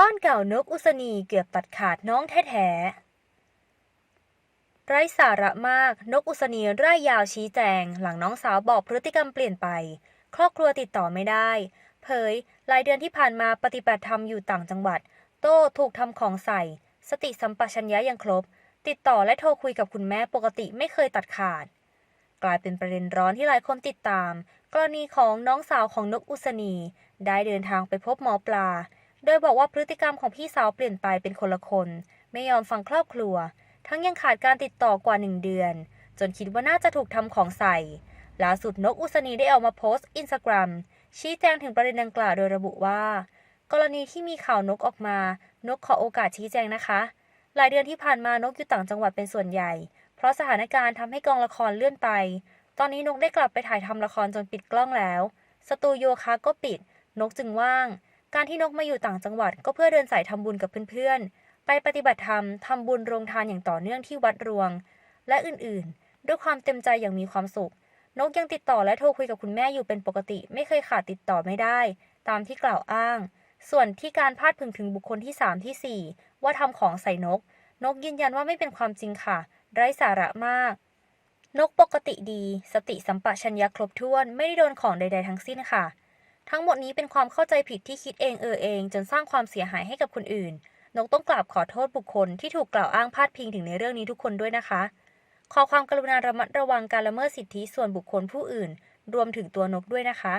บ้านเก่านกอุศนีเกือบตัดขาดน้องแท้ๆไร้สาระมากนกอุศนีร่ายยาวชี้แจง หลังน้องสาวบอกพฤติกรรมเปลี่ยนไป ครอบครัวติดต่อไม่ได้ เผยหลายเดือนที่ผ่านมาปฏิบัติธรรมอยู่ต่างจังหวัด โต้ถูกทำของใส่ สติสัมปชัญญะยังครบ ติดต่อและโทรคุยกับคุณแม่ปกติไม่เคยตัดขาด กลายเป็นประเด็นร้อนที่หลายคนติดตาม กรณีของน้องสาวของนกอุศนี ได้เดินทางไปพบหมอปลา โดยบอกว่าพฤติกรรมของพี่สาวเปลี่ยนไปเป็นคนละคน ไม่ยอมฟังครอบครัว ทั้งยังขาดการติดต่อกว่าหนึ่งเดือน จนคิดว่าน่าจะถูกทำของใส่ล่าสุดนกอุศนีได้ออกมาโพสต์อินสตาแกรมชี้แจงถึงประเด็นดังกล่าวโดยระบุว่า กรณีที่มีข่าวนกออกมา นกขอโอกาสชี้แจงนะคะ หลายเดือนที่ผ่านมานกอยู่ต่างจังหวัดเป็นส่วนใหญ่ เพราะสถานการณ์ทำให้กองละครเลื่อนไป ตอนนี้นกได้กลับไปถ่ายทำละครจนปิดกล้องแล้ว สตูโยคะก็ปิด นกจึงว่าง การที่นกมาอยู่ต่างจังหวัด ก็เพื่อเดินสายทำบุญกับเพื่อนๆ ไปปฏิบัติธรรมทำบุญโรงทานอย่างต่อเนื่องที่วัดรวง และอื่นๆ ด้วยความเต็มใจอย่างมีความสุข นกยังติดต่อและโทรคุยกับคุณแม่อยู่เป็นปกติ ไม่เคยขาดติดต่อไม่ได้ ตามที่กล่าวอ้าง ส่วนที่การพาดพิงถึงบุคคลที่ 3 ที่ 4 ว่าทำของใส่นก นกยืนยันว่าไม่เป็นความจริงค่ะ ไร้สาระมากนกปกติดี สติสัมปชัญญะครบถ้วน ไม่ได้โดนของใด ๆ ทั้งสิ้นค่ะ ทั้งหมดนี้เป็นความเข้าใจผิดที่คิดเองเออเอง จนสร้างความเสียหายให้กับคนอื่น นกต้องกราบขอโทษบุคคลที่ถูกกล่าวอ้างพาดพิงถึงในเรื่องนี้ทุกคนด้วยนะคะ ขอความกรุณาระมัดระวังการละเมิดสิทธิส่วนบุคคลผู้อื่น รวมถึงตัวนกด้วยนะคะ